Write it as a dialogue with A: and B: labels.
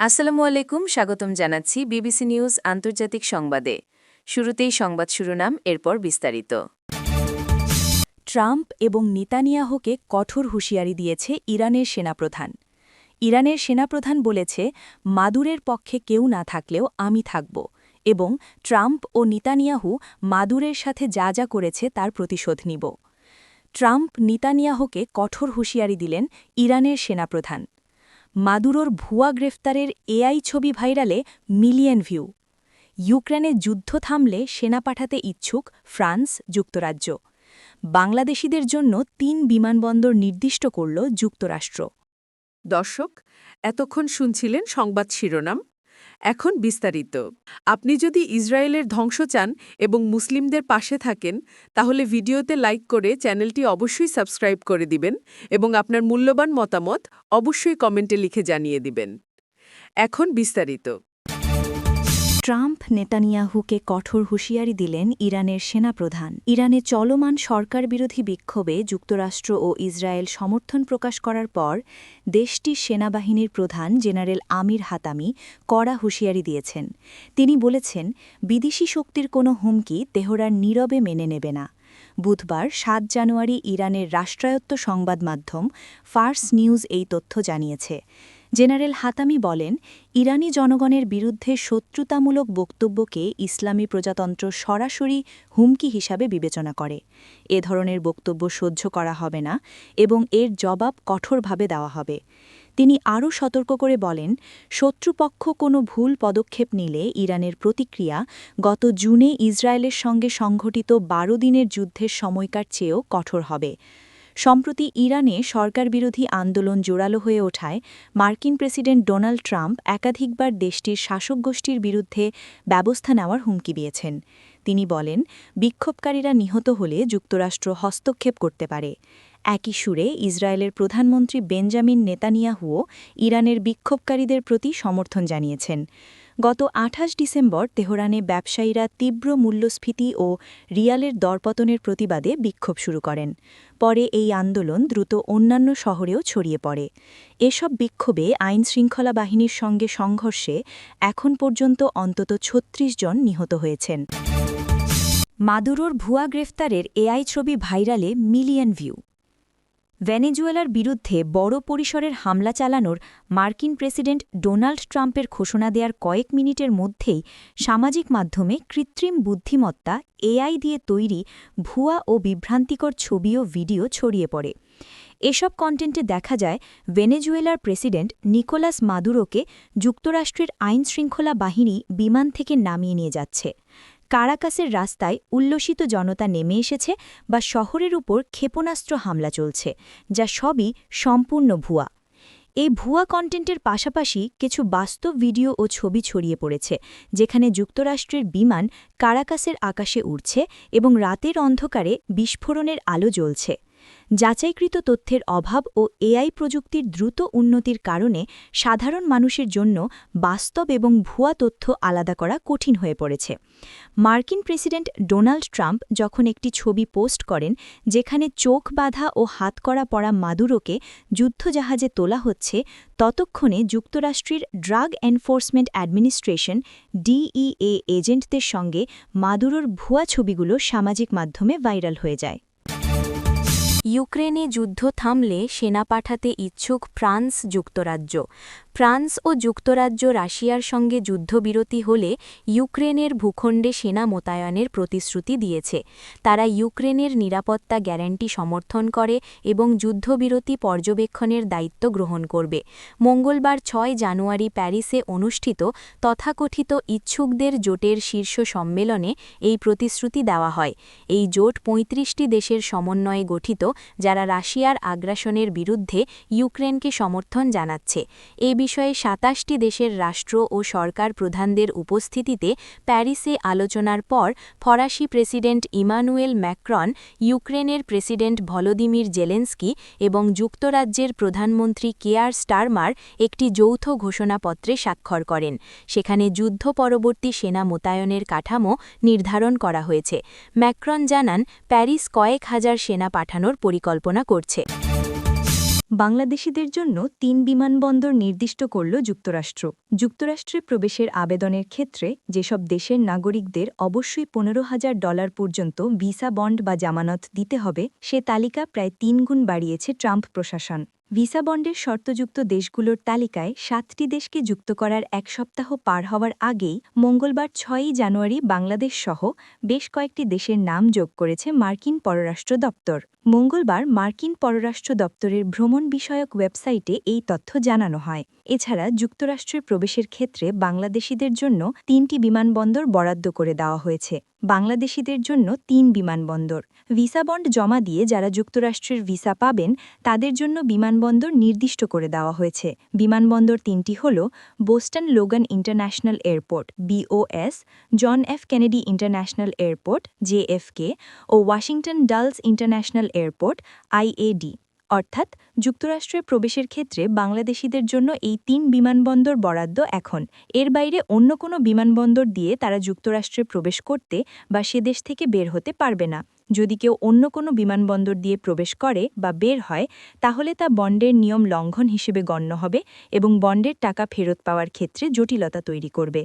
A: আসসালামু আলাইকুম, স্বাগতম জানাচ্ছি বিবিসি নিউজ আন্তর্জাতিক সংবাদে। শুরুতেই সংবাদ শিরোনাম, এরপর বিস্তারিত।
B: ট্রাম্প এবং নেতানিয়াহুকে কঠোর হুঁশিয়ারি দিয়েছে ইরানের সেনাপ্রধান। ইরানের সেনাপ্রধান বলেছে, মাদুরের পক্ষে কেউ না থাকলেও আমি থাকব এবং ট্রাম্প ও নিতানিয়াহু মাদুরের সাথে যা যা করেছে তার প্রতিশোধ নিব। ট্রাম্প নিতানিয়াহুকে কঠোর হুঁশিয়ারি দিলেন ইরানের সেনাপ্রধান। মাদুরোর ভুয়া গ্রেফতারের এআই ছবি ভাইরালে মিলিয়ন ভিউ। ইউক্রেনে যুদ্ধ থামলে সেনা পাঠাতে ইচ্ছুক ফ্রান্স যুক্তরাজ্য। বাংলাদেশিদের জন্য তিন বিমানবন্দর নির্দিষ্ট করল যুক্তরাষ্ট্র।
C: দর্শক, এতক্ষণ শুনছিলেন সংবাদ শিরোনাম। এখন বিস্তারিত। আপনি যদি ইসরায়েলের ধ্বংস চান এবং মুসলিমদের পাশে থাকেন, তাহলে ভিডিওতে লাইক করে চ্যানেলটি অবশ্যই সাবস্ক্রাইব করে দিবেন এবং আপনার মূল্যবান মতামত অবশ্যই কমেন্টে লিখে জানিয়ে দিবেন। এখন বিস্তারিত।
B: ট্রাম্প নেতানিয়াহুকে কঠোর হুঁশিয়ারি দিলেন ইরানের সেনাপ্রধান। ইরানে চলমান সরকার বিরোধী বিক্ষোভে যুক্তরাষ্ট্র ও ইসরায়েল সমর্থন প্রকাশ করার পর দেশটির সেনাবাহিনীর প্রধান জেনারেল আমির হাতামি কড়া হুঁশিয়ারি দিয়েছেন। তিনি বলেছেন, বিদেশি শক্তির কোনো হুমকি তেহরার নীরবে মেনে নেবে না। বুধবার সাত জানুয়ারি ইরানের রাষ্ট্রায়ত্ত সংবাদ মাধ্যম ফার্স নিউজ এই তথ্য জানিয়েছে। জেনারেল হাতামি বলেন, ইরানি জনগণের বিরুদ্ধে শত্রুতামূলক বক্তব্যকে ইসলামী প্রজাতন্ত্র সরাসরি হুমকি হিসাবে বিবেচনা করে। এ ধরনের বক্তব্য সহ্য করা হবে না এবং এর জবাব কঠোরভাবে দেওয়া হবে। তিনি আরও সতর্ক করে বলেন, শত্রুপক্ষ কোনো ভুল পদক্ষেপ নিলে ইরানের প্রতিক্রিয়া গত জুনে ইসরায়েলের সঙ্গে সংঘটিত বারো দিনের যুদ্ধের সময়কার চেয়েও কঠোর হবে। সম্প্রতি ইরানে সরকারবিরোধী আন্দোলন জোরালো হয়ে ওঠায়, মার্কিন প্রেসিডেন্ট ডোনাল্ড ট্রাম্প একাধিকবার দেশটির শাসক গোষ্ঠীর বিরুদ্ধে ব্যবস্থা নেওয়ার হুমকি দিয়েছেন। তিনি বলেন, বিক্ষোভকারীরা নিহত হলে যুক্তরাষ্ট্র হস্তক্ষেপ করতে পারে। একই সুরে ইসরায়েলের প্রধানমন্ত্রী বেঞ্জামিন নেতানিয়াহুও ইরানের বিক্ষোভকারীদের প্রতি সমর্থন জানিয়েছেন। গত আঠাশ ডিসেম্বর তেহরানে ব্যবসায়ীরা তীব্র মূল্যস্ফীতি ও রিয়ালের দরপতনের প্রতিবাদে বিক্ষোভ শুরু করেন। পরে এই আন্দোলন দ্রুত অন্যান্য শহরেও ছড়িয়ে পড়ে। এসব বিক্ষোভে আইন শৃঙ্খলা বাহিনীর সঙ্গে সংঘর্ষে এখন পর্যন্ত অন্তত ছত্রিশ জন নিহত হয়েছেন। মাদুরোর ভুয়া গ্রেফতারের এআই ছবি ভাইরালে মিলিয়ন ভিউ। ভেনেজুয়েলার বিরুদ্ধে বড় পরিসরের হামলা চালানোর মার্কিন প্রেসিডেন্ট ডোনাল্ড ট্রাম্পের ঘোষণা দেওয়ার কয়েক মিনিটের মধ্যেই সামাজিক মাধ্যমে কৃত্রিম বুদ্ধিমত্তা, এআই দিয়ে তৈরি ভুয়া ও বিভ্রান্তিকর ছবি ও ভিডিও ছড়িয়ে পড়ে। এসব কন্টেন্টে দেখা যায় ভেনেজুয়েলার প্রেসিডেন্ট নিকোলাস মাদুরোকে যুক্তরাষ্ট্রের আইন শৃঙ্খলা বাহিনী বিমান থেকে নামিয়ে নিয়ে যাচ্ছে। কারাকাসের রাস্তায় উল্লসিত জনতা নেমে এসেছে বা শহরের উপর ক্ষেপণাস্ত্র হামলা চলছে, যা সবই সম্পূর্ণ ভুয়া। এই ভুয়া কন্টেন্টের পাশাপাশি কিছু বাস্তব ভিডিও ও ছবি ছড়িয়ে পড়েছে, যেখানে যুক্তরাষ্ট্রের বিমান কারাকাসের আকাশে উড়ছে এবং রাতের অন্ধকারে বিস্ফোরণের আলো জ্বলছে। যাচাইকৃত তথ্যের অভাব ও এআই প্রযুক্তির দ্রুত উন্নতির কারণে সাধারণ মানুষের জন্য বাস্তব এবং ভুয়া তথ্য আলাদা করা কঠিন হয়ে পড়েছে। মার্কিন প্রেসিডেন্ট ডোনাল্ড ট্রাম্প যখন একটি ছবি পোস্ট করেন, যেখানে চোখ বাঁধা ও হাত করা পড়া মাদুরোকে যুদ্ধজাহাজে তোলা হচ্ছে, ততক্ষণে যুক্তরাষ্ট্রের ড্রাগ এনফোর্সমেন্ট অ্যাডমিনিস্ট্রেশন ডিইএ এজেন্টদের সঙ্গে মাদুরোর ভুয়া ছবিগুলো সামাজিক মাধ্যমে ভাইরাল হয়ে যায়। ইউক্রেনে যুদ্ধ থামলে সেনা পাঠাতে ইচ্ছুক ফ্রান্স যুক্তরাজ্য। ফ্রান্স ও যুক্তরাজ্য রাশিয়ার সঙ্গে যুদ্ধবিরতি হলে ইউক্রেনের ভূখণ্ডে সেনা মোতায়েনের প্রতিশ্রুতি দিয়েছে। তারা ইউক্রেনের নিরাপত্তা গ্যারান্টি সমর্থন করে এবং যুদ্ধবিরতি পর্যবেক্ষণের দায়িত্ব গ্রহণ করবে। মঙ্গলবার ছয় জানুয়ারি প্যারিসে অনুষ্ঠিত তথাকথিত ইচ্ছুকদের জোটের শীর্ষ সম্মেলনে এই প্রতিশ্রুতি দেওয়া হয়। এই জোট পঁয়ত্রিশটি দেশের সমন্বয়ে গঠিত যারা রাশিয়ার আগ্রাসনের বিরুদ্ধে ইউক্রেনকে সমর্থন জানাচ্ছে। এ বিষয়ে সাতাশটি দেশের রাষ্ট্র ও সরকার প্রধানদের উপস্থিতিতে প্যারিসে আলোচনার পর ফরাসি প্রেসিডেন্ট ইমানুয়েল ম্যাক্রন, ইউক্রেনের প্রেসিডেন্ট ভলোদিমির জেলেন্সকি এবং যুক্তরাজ্যের প্রধানমন্ত্রী কেয়ার স্টারমার একটি যৌথ ঘোষণাপত্রে স্বাক্ষর করেন। সেখানে যুদ্ধ পরবর্তী সেনা মোতায়নের কাঠামো নির্ধারণ করা হয়েছে। ম্যাক্রন জানান, প্যারিস কয়েক হাজার সেনা পাঠানোর পরিকল্পনা করছে। বাংলাদেশিদের জন্য তিন বিমানবন্দর নির্দিষ্ট করল যুক্তরাষ্ট্র। যুক্তরাষ্ট্রে প্রবেশের আবেদনের ক্ষেত্রে যেসব দেশের নাগরিকদের অবশ্যই পনেরো হাজার ডলার পর্যন্ত ভিসা বন্ড বা জামানত দিতে হবে, সে তালিকা প্রায় তিন গুণ বাড়িয়েছে ট্রাম্প প্রশাসন। ভিসা বন্ডের শর্তযুক্ত দেশগুলোর তালিকায় সাতটি দেশকে যুক্ত করার এক সপ্তাহ পার হওয়ার আগেই মঙ্গলবার ছয়ই জানুয়ারি বাংলাদেশ সহ বেশ কয়েকটি দেশের নাম যোগ করেছে মার্কিন পররাষ্ট্র দপ্তর। মঙ্গলবার মার্কিন পররাষ্ট্র দপ্তরের ভ্রমণ বিষয়ক ওয়েবসাইটে এই তথ্য জানানো হয়। এছাড়া যুক্তরাষ্ট্রে প্রবেশের ক্ষেত্রে বাংলাদেশিদের জন্য তিনটি বিমানবন্দর বরাদ্দ করে দেওয়া হয়েছে। বাংলাদেশিদের জন্য তিন বিমানবন্দর। ভিসা বন্ড জমা দিয়ে যারা যুক্তরাষ্ট্রের ভিসা পাবেন, তাদের জন্য বিমানবন্দর নির্দিষ্ট করে দেওয়া হয়েছে। বিমানবন্দর তিনটি হল Boston Logan international airport BOS John F Kennedy international airport JFK ও Washington Dulles international airport IAD অর্থাৎ যুক্তরাষ্ট্রে প্রবেশের ক্ষেত্রে বাংলাদেশিদের জন্য এই তিন বিমানবন্দর বরাদ্দ এখন। এর বাইরে অন্য কোনো বিমানবন্দর দিয়ে তারা যুক্তরাষ্ট্রে প্রবেশ করতে বা সে দেশ থেকে বের হতে পারবে না। যদি কেউ অন্য কোনো বিমানবন্দর দিয়ে প্রবেশ করে বা বের হয়, তাহলে তা বন্ডের নিয়ম লঙ্ঘন হিসেবে গণ্য হবে এবং বন্ডের টাকা ফেরত পাওয়ার ক্ষেত্রে জটিলতা তৈরি করবে।